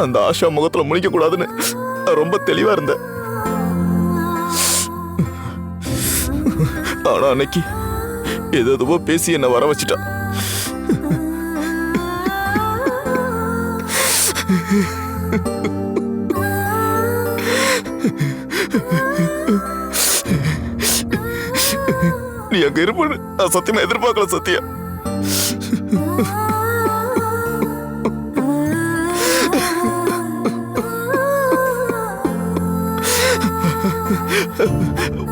அந்த ஆஷா முகத்துல முழிக்க கூடாதுன்னு ரொம்ப தெளிவா இருந்தேன் ஆனா அன்னைக்கு எது எதுவோ பேசி என்ன வர வச்சுட்டா. நீ அங்க இருப்ப நான் சத்தியமா எதிர்பார்க்கல சத்யா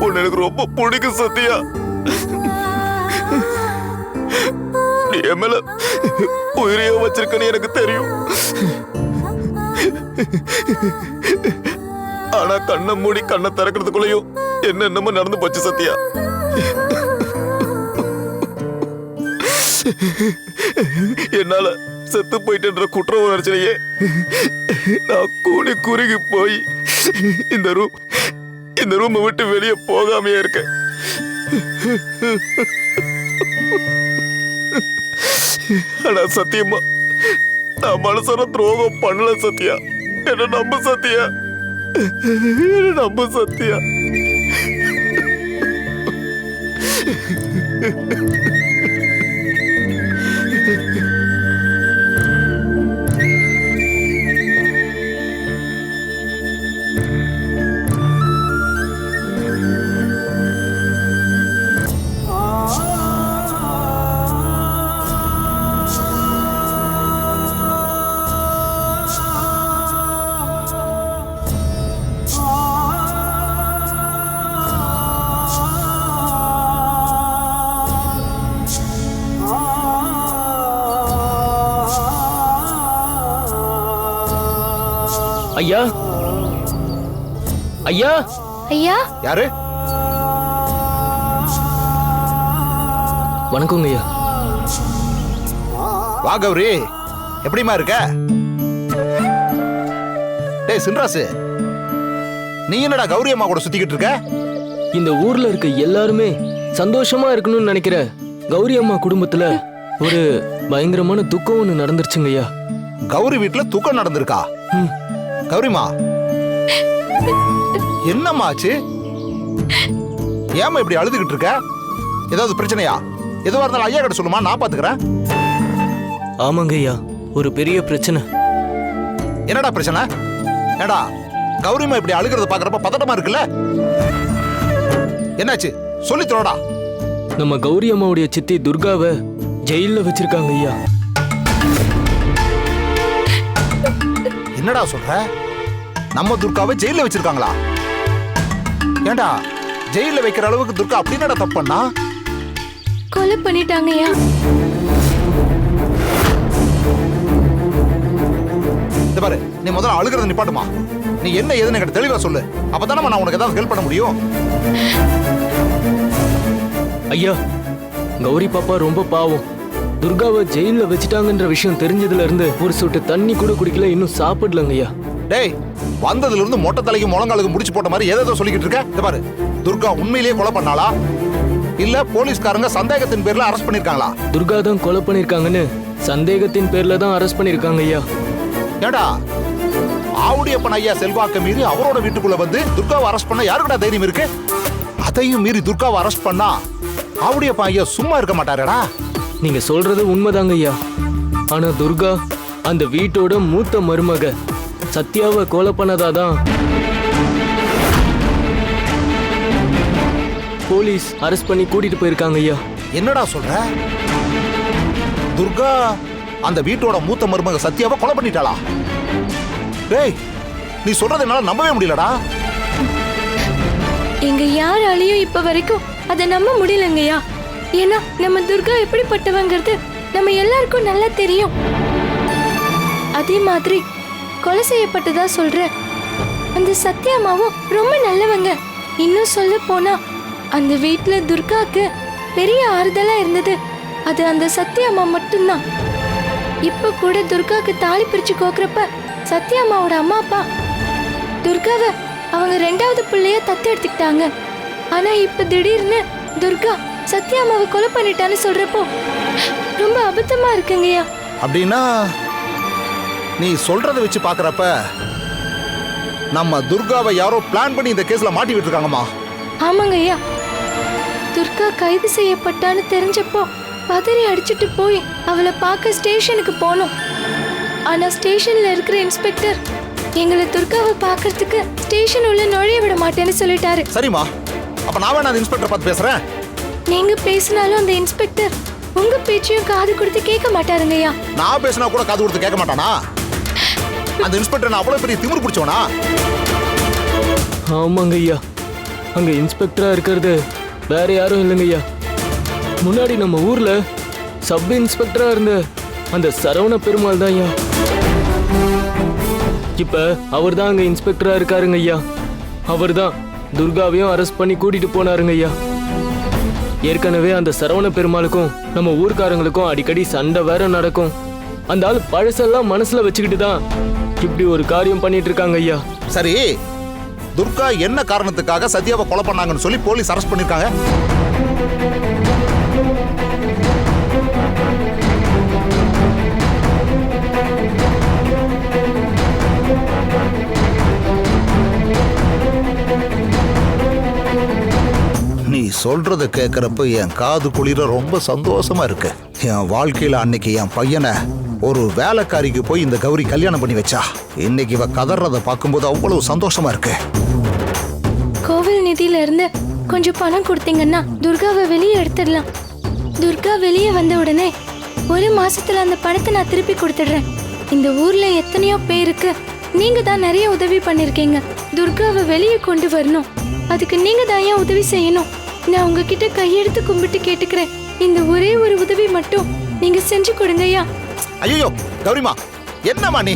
உன்னை எனக்கு ரொம்ப பிடிக்கும் சத்யா. நீ என் மேல உயிரையோ வச்சிருக்கன்னு எனக்கு தெரியும். ஆனா கண்ணை மூடி கண்ணை திறக்கிறதுக்குள்ளயும் என்னென்னமோ நடந்து போச்சு சத்யா. என்னால செத்து போயிட்டுன்ற குற்ற உணர்ச்சியிலேயே நான் கூடி குறுகி போய் இந்த ரூம் இந்த ரூமை விட்டு வெளியே போகாமையே இருக்கேன் ஆனா சத்தியமா நான் மனசார துரோகம் பண்ணல சத்தியா? என்ன நம்ப சத்தியா? என்ன நம்ப சத்யா ஐயா. ஐயா. ஐயா. யாரு? வணக்கங்க ஐயா. வா கௌரி. எப்படிம்மா இருக்க? டேய் சின்ராசு. நீ என்னடா கௌரி அம்மா கூட சுத்திக்கிட்டு இருக்க? இந்த ஊர்ல இருக்க எல்லாருமே சந்தோஷமா இருக்கணும்னு நினைக்கிற கௌரி அம்மா குடும்பத்துல ஒரு பயங்கரமான துக்கம் ஒண்ணு நடந்துருச்சுங்க ஐயா. கௌரி வீட்டுல தூக்கம் நடந்திருக்கா? ம். கௌரிமா. என்னம்மா ஆச்சு ஏம்மா இப்படி அழுதுகிட்டு இருக்க? ஏதாவது பிரச்சனையா? எதுவா இருந்தாலும் ஐயா கிட்ட சொல்லுமா? நான் பாத்துக்கிறேன். ஆமாங்க ஐயா ஒரு பெரிய பிரச்சனை. என்னடா பிரச்சனை? ஏடா கௌரிமா இப்படி அழுகிறத பாக்குறப்ப பதட்டமா இருக்குல்ல? என்னாச்சு? சொல்லி தரோடா. நம்ம கௌரி அம்மாவுடைய சித்தி துர்காவை ஜெயில்ல வச்சிருக்காங்க ஐயா. என்னடா சொல்ற? நம்ம துர்காவை ஜெயில வச்சிருக்காங்களா? ஏண்டா ஜெயில வைக்கிற அளவுக்கு துர்கா அப்படி என்னடா தப்பு பண்ணா? கொலை பண்ணிட்டாங்க ஐயா இந்த பாரு நீ முதல்ல அழுகிறத நிப்பாட்டுமா. நீ என்ன ஏதுன்னு எனக்கு தெளிவா சொல்லு. அப்பதானே நான் உனக்கு ஏதாவது ஹெல்ப் பண்ண முடியும். ஐயா கௌரி பாப்பா ரொம்ப பாவம். துர்காவை ஜெயில்ல வச்சிட்டாங்கன்ற விஷயம் தெரிஞ்சதுல இருந்து ஒரு சொட்டு தண்ணி கூட குடிக்கல இன்னும் சாப்பிடலங்க ஐயா. டேய் வந்ததுல இருந்து மொட்டை தலைக்கு முழங்காலுக்கு முடிச்சு போட்ட மாதிரி ஏதோ சொல்லிக்கிட்டு இருக்க? இந்த பாரு துர்கா உண்மையிலேயே கொலை பண்ணாளா? இல்ல போலீஸ்காரங்க சந்தேகத்தின் பேர்ல அரெஸ்ட் பண்ணிருக்காங்களா? துர்கா தான் கொலை பண்ணிருக்காங்கன்னு சந்தேகத்தின் பேர்ல தான் அரெஸ்ட் பண்ணிருக்காங்க ஐயா. ஏடா ஆவுடையப்பன் ஐயா செல்வாக்க மீறி அவரோட வீட்டுக்குள்ள வந்து துர்காவை அரெஸ்ட் பண்ண யாருக்குடா தைரியம் இருக்கு? அதையும் மீறி துர்காவை அரெஸ்ட் பண்ணா ஆவுடையப்பன் ஐயா சும்மா இருக்க மாட்டாரடா. நீங்க சொல்றது உண்மைதாங்க ஐயா. ஆனா துர்கா அந்த வீட்டோட மூத்த மருமக சத்யாவை கொலை பண்ணதாதான். போலீஸ் அரெஸ்ட் பண்ணி கூட்டிட்டு போயிருக்காங்க ஐயா. என்னடா சொல்ற? துர்கா அந்த வீட்டோட மூத்த மருமக சத்யாவை கொலை பண்ணிட்டாளா? டேய் நீ சொல்றது என்னால நம்பவே முடியலடா. எங்க யாராலையும் இப்ப வரைக்கும்? அதை நம்ப முடியலங்கய்யா ஏன்னா நம்ம துர்கா எப்படிப்பட்டவங்கிறது நம்ம எல்லாருக்கும் நல்லா தெரியும். அதே மாதிரி கொலை செய்யப்பட்டதா சொல்ற அந்த சத்யாமாவும் ரொம்ப நல்லவங்க. இன்னும் சொல்ல போனா அந்த வீட்டுல துர்காக்கு பெரிய ஆறுதலா இருந்தது. அது அந்த சத்யாமா மட்டும்தான். இப்ப கூட துர்காக்கு தாலி பிரிச்சு கோக்குறப்ப சத்யாமாவோட அம்மா அப்பா துர்காவை அவங்க ரெண்டாவது பிள்ளைய தத்து எடுத்துக்கிட்டாங்க ஆனா இப்ப திடீர்னு துர்கா சத்யாமாவை கொலை பண்ணிட்டான்னு சொல்றப்போ ரொம்ப அபத்தமா இருக்குங்கய்யா. அப்படின்னா நீ சொல்றத வச்சு பாக்குறப்ப நம்ம துர்காவை யாரோ பிளான் பண்ணி இந்த கேஸ்ல மாட்டி விட்டுருக்காங்கம்மா. ஆமாங்க ஐயா துர்கா கைது செய்யப்பட்டான்னு தெரிஞ்சப்போ பதறி அடிச்சிட்டு போய் அவளை பார்க்க ஸ்டேஷனுக்கு போனோம். ஆனா ஸ்டேஷன்ல இருக்கிற இன்ஸ்பெக்டர் எங்களை துர்காவை பார்க்கறதுக்கு ஸ்டேஷன் உள்ள நுழைய விட மாட்டேன்னு சொல்லிட்டாரு. சரிம்மா. அப்ப நான் வேணா இன்ஸ்பெக்டர் பார்த்து பேசுறேன். நீங்க பேசினாலும் அந்த இன்ஸ்பெக்டர் உங்க பேச்சையும் காது கொடுத்து கேட்க மாட்டாருங்க ஐயா. நான் பேசினா கூட காது கொடுத்து கேட்க மாட்டானா? அந்த இன்ஸ்பெக்டர் நான் அவ்வளவு பெரிய திமிரு பிடிச்சவனா? ஆமாங்க ஐயா. அங்க இன்ஸ்பெக்டரா இருக்கிறது வேற யாரும் இல்லைங்க ஐயா. முன்னாடி நம்ம ஊர்ல சப் இன்ஸ்பெக்டரா இருந்த அந்த சரவண பெருமாள் தான் ஐயா. இப்ப அவர் தான் அங்க இன்ஸ்பெக்டரா இருக்காருங்க ஐயா. அவர் தான் துர்காவையும் அரெஸ்ட் பண்ணி கூட்டிட்டு போனாருங்க ஐயா. ஏற்கனவே அந்த சரவண பெருமாளுக்கும் நம்ம ஊர்க்காரங்களுக்கும் அடிக்கடி சண்டை வேற நடக்கும். அந்த ஆள் பழசெல்லாம் மனசுல வச்சுக்கிட்டு தான் இப்படி ஒரு காரியம் பண்ணிட்டு இருக்காங்க ஐயா. சரி துர்கா என்ன காரணத்துக்காக சத்யாவை கொலை பண்ணாங்கன்னு சொல்லி போலீஸ் அரெஸ்ட் பண்ணிருக்காங்க? சொல்றத கேட்கறப்ப என் காது குளிர ரொம்ப சந்தோஷமா இருக்கு. என் வாழ்க்கையில அன்னைக்கு என் பையனை ஒரு வேலைக்காரிக்கு போய் இந்த கௌரி கல்யாணம் பண்ணி வச்சா. இன்னைக்கு இவ கதறத பார்க்கும்போது அவ்வளவு சந்தோஷமா இருக்கு. கோவில் நிதியில இருந்து கொஞ்சம் பணம் கொடுத்தீங்கன்னா துர்காவை வெளியே எடுத்துடலாம். துர்கா வெளியே வந்த உடனே ஒரு மாசத்துல அந்த பணத்தை நான் திருப்பி கொடுத்துடுறேன். இந்த ஊர்ல எத்தனையோ பேருக்கு நீங்க தான் நிறைய உதவி பண்ணிருக்கீங்க. துர்காவை வெளியே கொண்டு வரணும். அதுக்கு நீங்க தான் ஏன் உதவி செய்யணும்? நான் உங்ககிட்ட கையெடுத்து கும்பிட்டு கேட்டுக்கிறேன். இந்த ஒரே ஒரு உதவி மட்டும் நீங்க செஞ்சு கொடுங்கய்யா ஐயோ. கௌரிமா என்னம்மா நீ?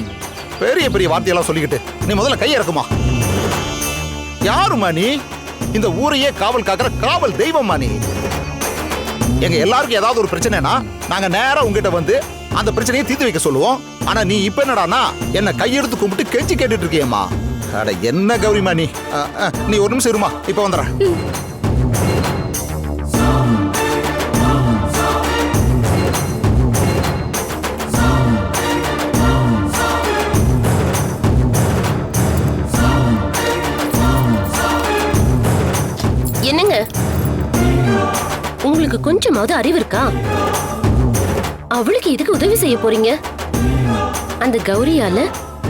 பெரிய பெரிய வார்த்தையெல்லாம் சொல்லிக்கிட்டு நீ முதல்ல கை இறக்குமா? யாரும்மா நீ? இந்த ஊரையே காவல் காக்கிற காவல் தெய்வம்மா நீ. எங்க எல்லாருக்கும் ஏதாவது ஒரு பிரச்சனைனா நாங்க நேரா உங்ககிட்ட வந்து அந்த பிரச்சனையை தீர்த்து வைக்க சொல்லுவோம். ஆனா நீ இப்ப என்னடானா என்ன கையெடுத்து கும்பிட்டு கெஞ்சி கேட்டுட்டு இருக்கியம்மா. அட என்ன கௌரிமா நீ? நீ ஒரு நிமிஷம் இருமா இப்ப வந்துடுறேன். உங்களுக்கு கொஞ்சமாவது அறிவு இருக்கா? அவளுக்கு எதுக்கு உதவி செய்ய போறீங்க? அந்த கௌரியால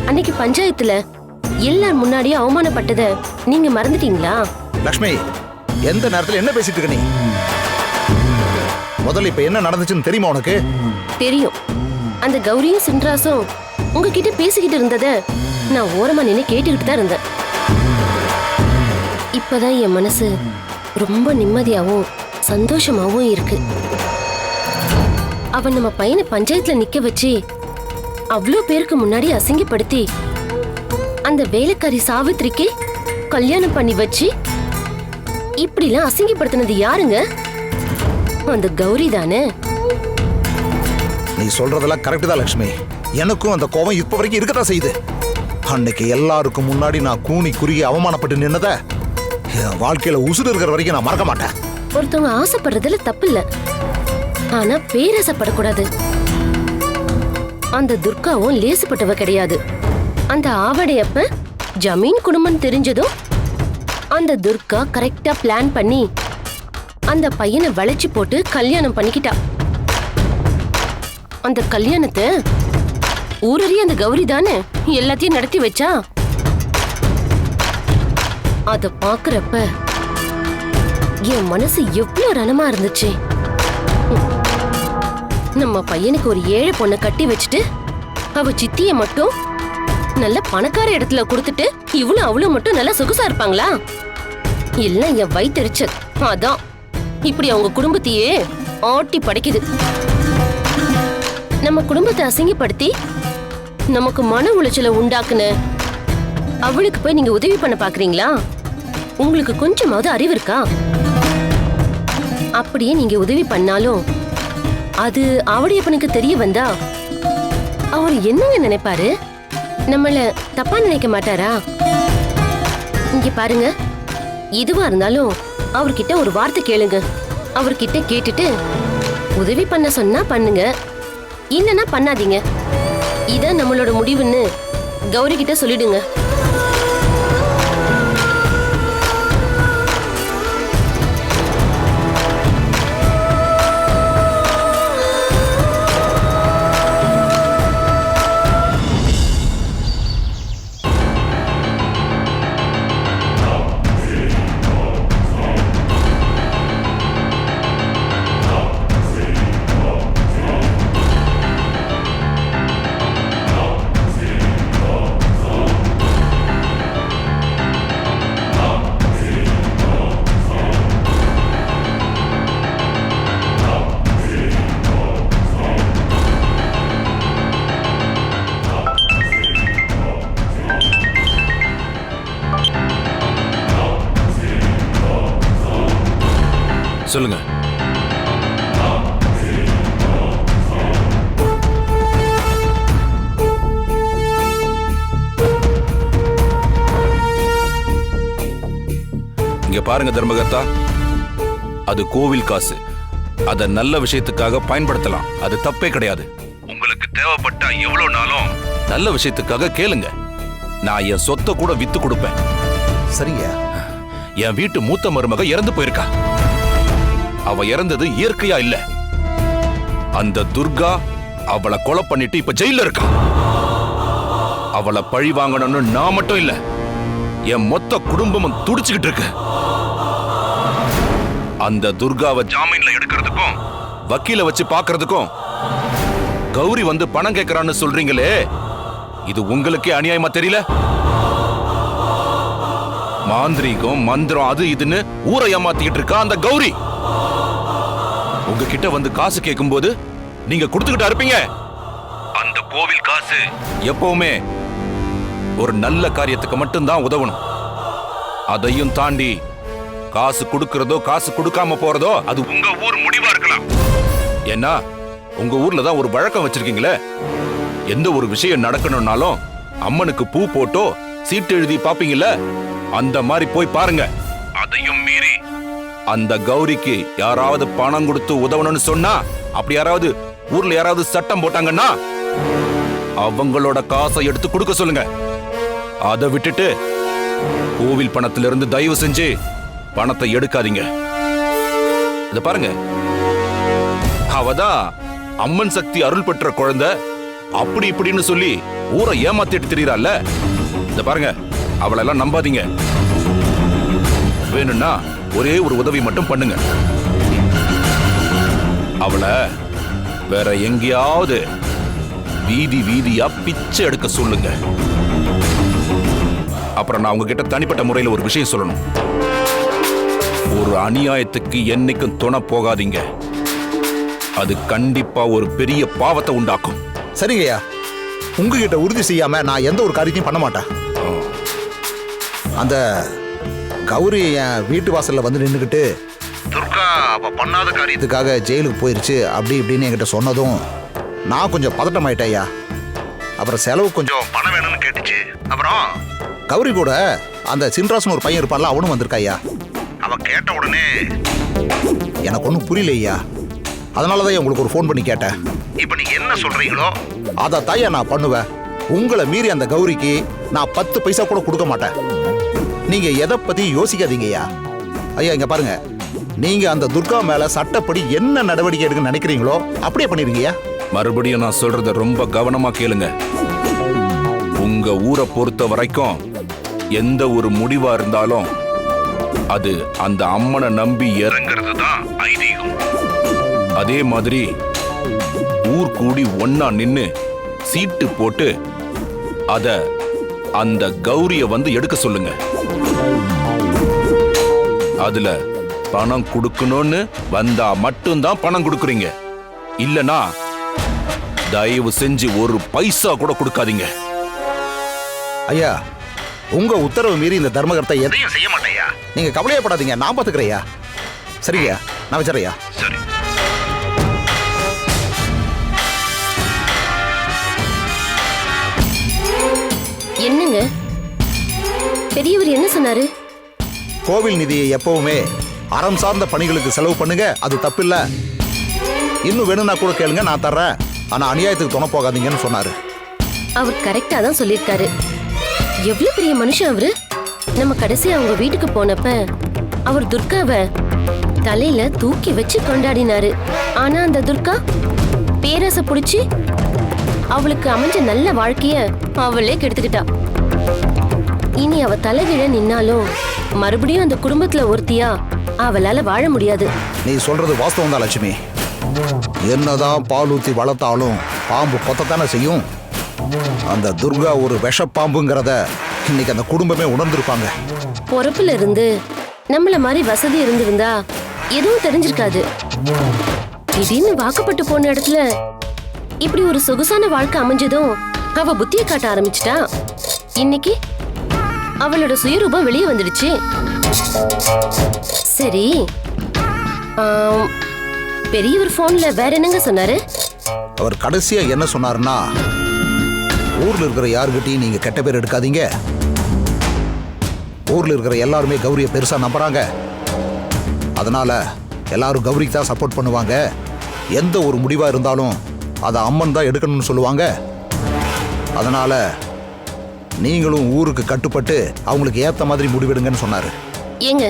அன்னைக்கு பஞ்சாயத்துல எல்லார் முன்னாடியும் அவமானப்பட்டத நீங்க மறந்துட்டீங்களா? லக்ஷ்மி எந்த நேரத்துல என்ன பேசிட்டு இருக்க நீ? முதல்ல இப்ப என்ன நடந்துச்சுன்னு தெரியுமா உனக்கு? தெரியும். அந்த கௌரியும் சின்ராசும் உங்ககிட்ட பேசிக்கிட்டு இருந்தத நான் ஓரமா நின்னு கேட்டுக்கிட்டு தான் இருந்தேன். இப்பதான் என் மனசு ரொம்ப நிம்மதியாவும் சந்தோஷமாவும் இருக்கு. அவன் நம்ம பையனை பஞ்சாயத்துல நிக்க வச்சு அவ்வளோ பேருக்கு முன்னாடி அசிங்கப்படுத்தி அந்த வேலைக்காரி சாவித்திரிக்கு கல்யாணம் பண்ணி வச்சு இப்படிலாம் அசிங்கப்படுத்தினது யாருங்க? அந்த கௌரி தானே? நீ சொல்றதெல்லாம் கரெக்ட் தான் லக்ஷ்மி. எனக்கும் அந்த கோவம் இப்ப வரைக்கும் இருக்கத்தான் செய்யுது. அன்னைக்கு எல்லாருக்கும் முன்னாடி நான் கூனி குறுகி அவமானப்பட்டு நின்னத என் வாழ்க்கையில உசுறு இருக்கிற வரைக்கும் நான் மறக்க மாட்டேன். ஒருத்தவங்க ஆசைப்படுறதுல தப்பு இல்ல ஆனா பேராசைப்படக்கூடாது. அந்த துர்காவும் லேசுப்பட்டவ கிடையாது. அந்த ஆவடையப்ப ஜமீன் குடும்பம் தெரிஞ்சதும் அந்த துர்கா கரெக்டா பிளான் பண்ணி அந்த பையனை வளைச்சு போட்டு கல்யாணம் பண்ணிக்கிட்டா. அந்த கல்யாணத்தை ஊரறிய அந்த கௌரி தானே எல்லாத்தையும் நடத்தி வச்சா? அத பாக்குறப்ப என் மனசு எவ்வளோ ரணமா இருந்துச்சு? நம்ம பையனுக்கு ஒரு ஏழை பொண்ணை கட்டி வச்சுட்டு அவ சித்திய மட்டும் நல்ல பணக்கார இடத்துல கொடுத்துட்டு இவ்வளவு அவ்வளவு மட்டும் நல்லா சொகுசா இருப்பாங்களா? எல்லாம் என் வயிற்றுச்சல் அதான். இப்படி அவங்க குடும்பத்தையே ஆட்டி படைக்குது. நம்ம குடும்பத்தை அசிங்கப்படுத்தி நமக்கு மன உளைச்சலை உண்டாக்குன அவளுக்கு போய் நீங்க உதவி பண்ண பாக்குறீங்களா? உங்களுக்கு கொஞ்சமாவது அறிவு இருக்கா? அப்படியே நீங்க உதவி பண்ணாலும் அது ஆவடியப்பனுக்கு தெரிய வந்தா அவர் என்னங்க நினைப்பாரு? நம்மள தப்பா நினைக்க மாட்டாரா? இங்க பாருங்க. எதுவா இருந்தாலும் அவர்கிட்ட ஒரு வார்த்தை கேளுங்க. அவர்கிட்ட கேட்டுட்டு உதவி பண்ண சொன்னா பண்ணுங்க. இல்லைன்னா பண்ணாதீங்க. இதான் நம்மளோட முடிவுன்னு கௌரி கிட்ட சொல்லிடுங்க. இங்க பாருங்க தர்மகர்த்தா. அது கோவில் காசு. அத நல்ல விஷயத்துக்காக பயன்படுத்தலாம். அது தப்பே கிடையாது. உங்களுக்கு தேவைப்பட்டா எவ்வளவு நாளும் நல்ல விஷயத்துக்காக கேளுங்க. நான் என் சொத்தை கூட வித்து கொடுப்பேன். சரிங்க. என் வீட்டு மூத்த மருமக இறந்து போயிருக்கா. அவ இறந்தது இயற்கையா இல்ல. அந்த துர்கா அவளை கொலை பண்ணிட்டு இப்ப ஜெயில இருக்கா. அவளை பழி வாங்கணும்னு நான் மட்டும் இல்ல. என் மொத்த குடும்பமும் துடிச்சுக்கிட்டு இருக்கு. அந்த துர்காவை ஜாமீன்ல எடுக்கிறதுக்கும் வக்கீல வச்சு பாக்குறதுக்கும் கௌரி வந்து பணம் கேட்கறான்னு சொல்றீங்களே இது உங்களுக்கே அநியாயமா தெரியல? மாந்திரீகம் மந்திரம் அது இதுன்னு ஊரை ஏமாத்திக்கிட்டு இருக்கா அந்த கௌரி? உங்ககிட்ட வந்து காசு கேட்கும்போது நீங்க கொடுத்துக்கிட்டா இருப்பீங்க. அந்த கோவில் காசு எப்பவுமே ஒரு நல்ல காரியத்துக்கு மட்டும்தான் உதவணும். அதையும் தாண்டி காசு கொடுக்கறதோ காசு கொடுக்காம போறதோ அது உங்க ஊர் முடிவா இருக்கலாம். ஏன்னா உங்க ஊர்ல தான் ஒரு வழக்கம் வச்சிருக்கீங்களே. எந்த ஒரு விஷயம் நடக்கணும்னாலும் அம்மனுக்கு பூ போட்டோ சீட்டு எழுதி பாப்பீங்கல்ல? அந்த மாதிரி போய் பாருங்க. அதையும் மீறி அந்த கௌரிக்கு யாராவது பணம் கொடுத்து உதவணும்னு சொன்னா அப்படி யாராவது ஊர்ல யாராவது சட்டம் போட்டாங்கன்னா அவங்களோட காசை எடுத்து கொடுக்க சொல்லுங்க. அதை விட்டுட்டு கோவில் பணத்திலிருந்து தயவு செஞ்சு பணத்தை எடுக்காதீங்க. இத பாருங்க. அவதான் அம்மன் சக்தி அருள் பெற்ற குழந்தை அப்படி இப்படின்னு சொல்லி ஊரை ஏமாத்திட்டு தெரியறாள் இத பாருங்க. அவளெல்லாம் நம்பாதீங்க. வேணும்னா ஒரே ஒரு உதவி மட்டும் பண்ணுங்க. அவளை வேற எங்கேயாவது வீதி வீதியா பிச்சை எடுக்க சொல்லுங்க. அப்புறம் நான் உங்ககிட்ட தனிப்பட்ட முறையில் ஒரு விஷயம் சொல்லணும். ஒரு அநியாயத்துக்கு என்னைக்கும் துணை போகாதீங்க. அது கண்டிப்பா ஒரு பெரிய பாவத்தை உண்டாக்கும். சரிங்கய்யா. உங்ககிட்ட உறுதி செய்யாம நான் எந்த ஒரு காரியத்தையும் பண்ண மாட்டேன். அந்த கௌரி என் வீட்டு வாசல்ல வந்து நின்றுக்கிட்டு துர்கா அவ பண்ணாத காரியத்துக்காக ஜெயிலுக்கு போயிருச்சு அப்படி இப்படின்னு என்கிட்ட சொன்னதும் நான் கொஞ்சம் பதட்டமாயிட்டேன் ஐயா அப்புறம் செலவு கொஞ்சம் பணம் வேணும்னு கேட்டுச்சு. அப்புறம்? கௌரி கூட அந்த சின்ராசன் ஒரு பையன் இருப்பான்ல அவனும் வந்திருக்கா அவன் கேட்ட உடனே எனக்கு ஒன்றும் புரியல ஐயா. அதனால தான் உங்களுக்கு ஒரு ஃபோன் பண்ணி கேட்டேன். இப்போ நீங்க என்ன சொல்றீங்களோ? அதை தாயா நான் பண்ணுவேன். உங்களை மீறி அந்த கௌரிக்கு நான் பத்து பைசா கூட கொடுக்க மாட்டேன். நீங்க எதை பத்தி யோசிக்காதீங்க ஐயா. ஐயா இங்க பாருங்க. நீங்க அந்த துர்கா மேல சட்டப்படி என்ன நடவடிக்கை எடுக்க நினைக்கிறீங்களோ அப்படியே பண்ணிருங்கய்யா மறுபடியும் நான் சொல்றத ரொம்ப கவனமா கேளுங்க. உங்க ஊரை பொறுத்த வரைக்கும் எந்த ஒரு முடிவா இருந்தாலும் அது அந்த அம்மனை நம்பி இறங்குறது தான் ஐதீகம். அதே மாதிரி ஊர் கூடி ஒன்னா நின்னு சீட்டு போட்டு அத அந்த கௌரிய வந்து எடுக்க சொல்லுங்க. அதுல பணம் கொடுக்கணும்னு வந்தா மட்டும்தான் பணம் கொடுக்குறீங்க. இல்லனா தயவு செஞ்சு ஒரு பைசா கூட கொடுக்காதீங்க. ஐயா உங்க உத்தரவு மீறி இந்த தர்மகர்த்தா எதையும் செய்ய மாட்டேயா நீங்க கவலையப்படாதீங்க நான் பாத்துக்கிறேயா சரிங்கய்யா நான் வச்சுறேயா சரி. என்னங்க? பெரியவர் என்ன சொன்னாரு? கோவில் நிதியை எப்பவுமே அறம் சார்ந்த பணிகளுக்கு செலவு பண்ணுங்க அது தப்பில்ல. இன்னும் வேணும்னா கூட கேளுங்க நான் தர்றேன். ஆனா அநியாயத்துக்கு துணை போகாதீங்கன்னு சொன்னாரு. அவர் கரெக்டா தான் சொல்லியிருக்காரு. எவ்வளவு பெரிய மனுஷன் அவரு? நம்ம கடைசி அவங்க வீட்டுக்கு போனப்ப அவர் துர்காவை தலையில தூக்கி வச்சு கொண்டாடினாரு. ஆனா அந்த துர்கா பேராசை புடிச்சு அவளுக்கு அமைஞ்ச நல்ல வாழ்க்கைய அவளே கெடுத்துக்கிட்டா. இனி அவ தலைகீழ நின்னாலும் மறுபடியும் அந்த குடும்பத்துல ஒருத்தியா அவளால வாழ முடியாது. நீ சொல்றது வாஸ்தவம் தான் லட்சுமி. என்னதான் பால் ஊத்தி வளர்த்தாலும் பாம்பு கொத்தத்தானே செய்யும். அந்த துர்கா ஒரு விஷப்பாம்புங்கிறத இன்னைக்கு அந்த குடும்பமே உணர்ந்திருப்பாங்க. பொறுப்புல இருந்து நம்மள மாதிரி வசதி இருந்திருந்தா எதுவும் தெரிஞ்சிருக்காது. திடீர்னு வாக்கப்பட்டு போன இடத்துல இப்படி ஒரு சொகுசான வாழ்க்கை அமைஞ்சதும் அவ புத்திய காட்ட ஆரம்பிச்சிட்டா. இன்னைக்கு அவளோட சுயரூபம் வெளியே வந்துடுச்சு. சரி. பெரியவர் போன்ல வேற என்னங்க சொன்னாரு? அவர் கடைசியா என்ன சொன்னாருன்னா ஊர்ல இருக்கிற யாருக்கிட்டையும் நீங்க கெட்ட பேர் எடுக்காதீங்க. ஊர்ல இருக்கிற எல்லாருமே கௌரிய பெருசா நம்புறாங்க. அதனால எல்லாரும் கௌரிக்கு தான் சப்போர்ட் பண்ணுவாங்க. எந்த ஒரு முடிவா இருந்தாலும் அதை அம்மன் தான் எடுக்கணும்னு சொல்லுவாங்க. அதனால நீங்களும் ஊருக்கு கட்டுப்பட்டு அவங்களுக்கு ஏத்த மாதிரி முடிவெடுங்கன்னு சொன்னாரு. ஏங்க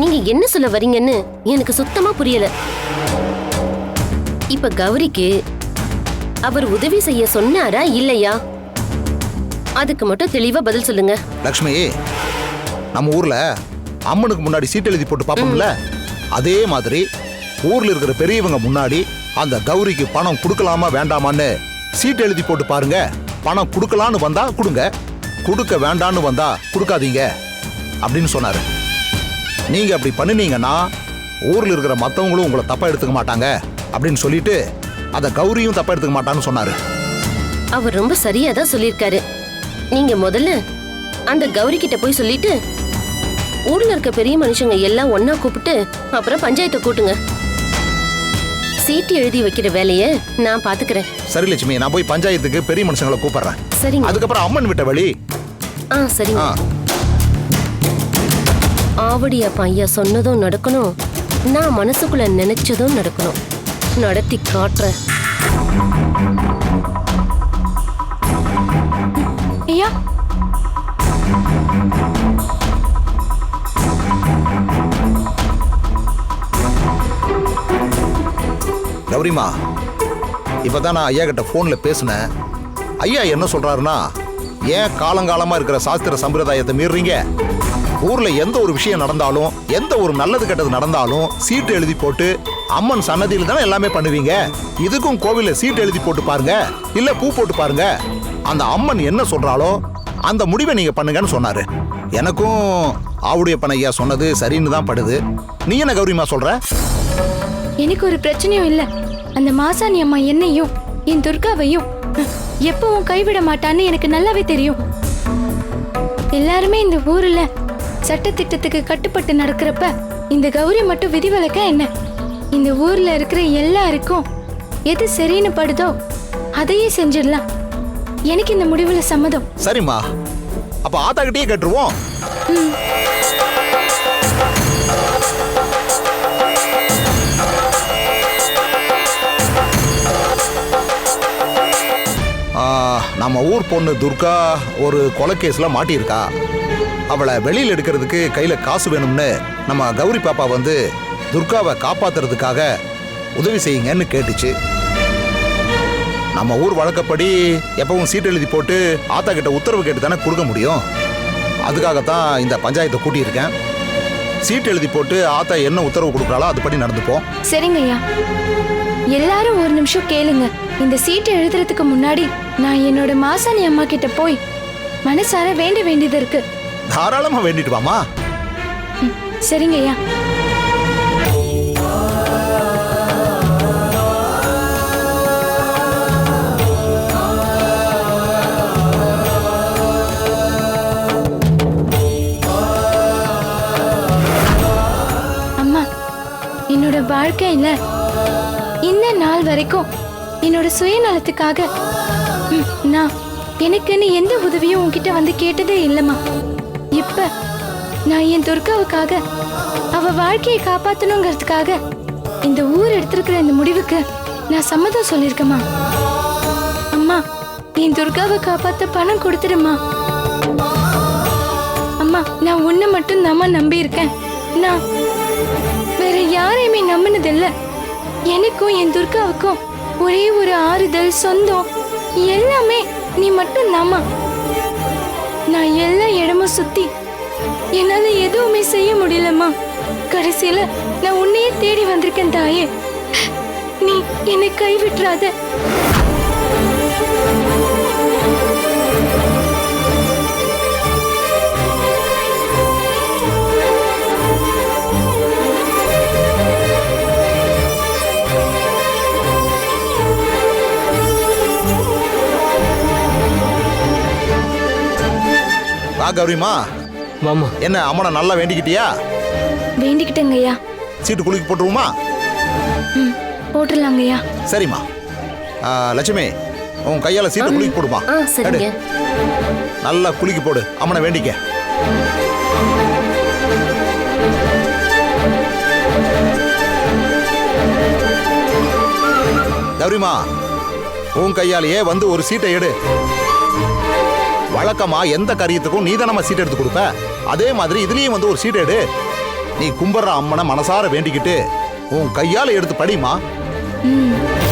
நீங்க என்ன சொல்ல வரீங்கன்னு எனக்கு சுத்தமா புரியல. இப்ப கௌரிக்கு அவர் உதவி செய்ய சொன்னாரா இல்லையா? அதுக்கு மட்டும் தெளிவா பதில் சொல்லுங்க. லக்ஷ்மி நம்ம ஊர்ல அம்மனுக்கு முன்னாடி சீட் எழுதி போட்டு பார்ப்போம்ல? அதே மாதிரி ஊர்ல இருக்கிற பெரியவங்க முன்னாடி அந்த கௌரிக்கு பணம் கொடுக்கலாமா வேண்டாமான்னு சீட் எழுதி போட்டு பாருங்க. பணம் கொடுக்கலான்னு வந்தா கொடுங்க. கொடுக்க வேண்டான்னு வந்தா கொடுக்காதீங்க அப்படின்னு சொன்னாரு. நீங்க அப்படி பண்ணினீங்கன்னா ஊர்ல இருக்கிற மத்தவங்களும் உங்களை தப்பா எடுத்துக்க மாட்டாங்க அப்படின்னு சொல்லிட்டு அந்த கௌரியும் தப்பா எடுத்துக்க மாட்டான்னு சொன்னாரு. அவர் ரொம்ப சரியா தான் சொல்லியிருக்காரு. நீங்க முதல்ல அந்த கௌரி கிட்ட போய் சொல்லிட்டு ஊர்ல இருக்க பெரிய மனுஷங்க எல்லாம் ஒண்ணா கூப்பிட்டு அப்புறம் பஞ்சாயத்தை கூட்டுங்க. சீட்டு எழுதி வைக்கிற வேலைய நான் பாத்துக்கிறேன். சரி லட்சுமி நான் போய் பஞ்சாயத்துக்கு பெரிய மனுஷங்களை கூப்பிடுறேன். சரிங்க. அதுக்கப்புறம் அம்மன் விட்ட வழி ஆ சரிங்க. ஆவடி அப்பா ஐயா சொன்னதும் நடக்கணும். நான் மனசுக்குள்ள நினைச்சதும் நடக்கணும். நடத்தி காட்டுறேன். ஐயா. கௌரிமா இப்பதான் நான் ஐயா கிட்ட போன்ல பேசினேன். ஐயா என்ன சொல்றாருன்னா ஏன் காலங்காலமா இருக்கிற சாஸ்திர சம்பிரதாயத்தை மீறுறீங்க ஊர்ல எந்த ஒரு விஷயம் நடந்தாலும் எந்த ஒரு நல்லது கெட்டது நடந்தாலும் சீட்டு எழுதி போட்டு அம்மன் சன்னதியில் தானே எல்லாமே பண்ணுவீங்க? இதுக்கும் கோவிலில் சீட்டு எழுதி போட்டு பாருங்க. இல்ல பூ போட்டு பாருங்க. அந்த அம்மன் என்ன சொல்றாளோ அந்த முடிவை நீங்க பண்ணுங்கன்னு சொன்னாரு. எனக்கும் ஆவுடைய ஐயா சொன்னது சரின்னு தான் படுது. நீ என்ன கௌரியமா சொல்ற? எனக்கு ஒரு பிரச்சனையும் இல்ல. அந்த மாசாணி அம்மா என்னையும் என் துர்காவையும் எப்பவும் கைவிட மாட்டான்னு எனக்கு நல்லாவே தெரியும். எல்லாருமே இந்த ஊர்ல சட்டத்திட்டத்துக்கு கட்டுப்பட்டு நடக்கிறப்ப இந்த கௌரி மட்டும் விதிவிலக்க என்ன? இந்த ஊர்ல இருக்கிற எல்லாருக்கும் எது சரின்னு படுதோ அதையே செஞ்சிடலாம். எனக்கு இந்த முடிவுல சம்மதம். சரிம்மா. அப்ப ஆத்தா கிட்டயே கேட்டுருவோம் நம்ம ஊர் பொண்ணு துர்கா ஒரு கொலைகேஸ்ல மாட்டியிருக்கா. அவளை வெளியில் எடுக்கிறதுக்கு கையில காசு வேணும்னு நம்ம கௌரி பாப்பா வந்து துர்காவை காப்பாத்துறதுக்காக உதவி செய்யுங்கன்னு கேட்டுச்சு. நம்ம ஊர் வழக்கப்படி எப்பவும் சீட் எழுதி போட்டு ஆத்தா கிட்ட உத்தரவு கேட்டு தானே கொடுக்க முடியும். அதுக்காகத்தான் இந்த பஞ்சாயத்தை கூட்டியிருக்கேன். சீட் எழுதி போட்டு ஆத்தா என்ன உத்தரவு கொடுக்குறாளோ அதுபடி நடந்துப்போம். சரிங்க ஐயா. எல்லாரும் ஒரு நிமிஷம் கேளுங்க. இந்த சீட்டை எழுதுறதுக்கு முன்னாடி நான் என்னோட மாசாணி அம்மா கிட்ட போய் மனசார வேண்ட வேண்டியது இருக்கு. தாராளமா வேண்டிட்டு வாமா சரிங்க ஐயா. வரைக்கும் என்னோட சுயநலத்துக்காக. நான் எனக்குன்னு எந்த உதவியும் உன்கிட்ட வந்து கேட்டதே இல்லம்மா. இப்ப நான் என் துர்காவுக்காக அவ வாழ்க்கையை காப்பாத்தணுங்கிறதுக்காக இந்த ஊர் எடுத்திருக்கிற இந்த முடிவுக்கு நான் சம்மதம் சொல்லியிருக்கேம்மா. அம்மா என் துர்காவை காப்பாத்த பணம் கொடுத்துடுமா அம்மா நான் உன்னை மட்டும் தாம்மா நம்பி இருக்கேன் நான் வேற யாரையுமே நம்பினதில்லை. எனக்கும் என் துர்காவுக்கும் ஒரே ஒரு ஆறுதல் சொந்தம். எல்லாமே நீ மட்டும் தாமா நான் எல்லா இடமும் சுத்தி என்னால எதுவுமே செய்ய முடியலம்மா கடைசியில நான் உன்னையே தேடி வந்திருக்கேன் தாயே. நீ என்னை கைவிட்டுறாத. வா கௌரிமா. மாமா என்ன அம்மனை நல்லா வேண்டிக்கிட்டியா? வேண்டிக்கிட்டேங்கய்யா. சீட்டு குலுக்கி போட்டுருவோமா? ம் போட்டுடலாங்கய்யா. சரிம்மா. ஆ, லட்சுமி உன் கையால சீட்டு குலுக்கி போடுமா? ஆ சரிங்க. நல்லா குலுக்கி போடு. அம்மனை வேண்டிக்க. கௌரிமா உன் கையாலேயே வந்து ஒரு சீட்டை எடு. வழக்கமா எந்த காரியத்துக்கும் நீ நம்ம சீட் எடுத்து கொடுப்ப? அதே மாதிரி இதுலயும் வந்து ஒரு சீட் எடு. நீ கும்பிடுற அம்மனை மனசார வேண்டிக்கிட்டு உன் கையால எடுத்து படிமா? ம்.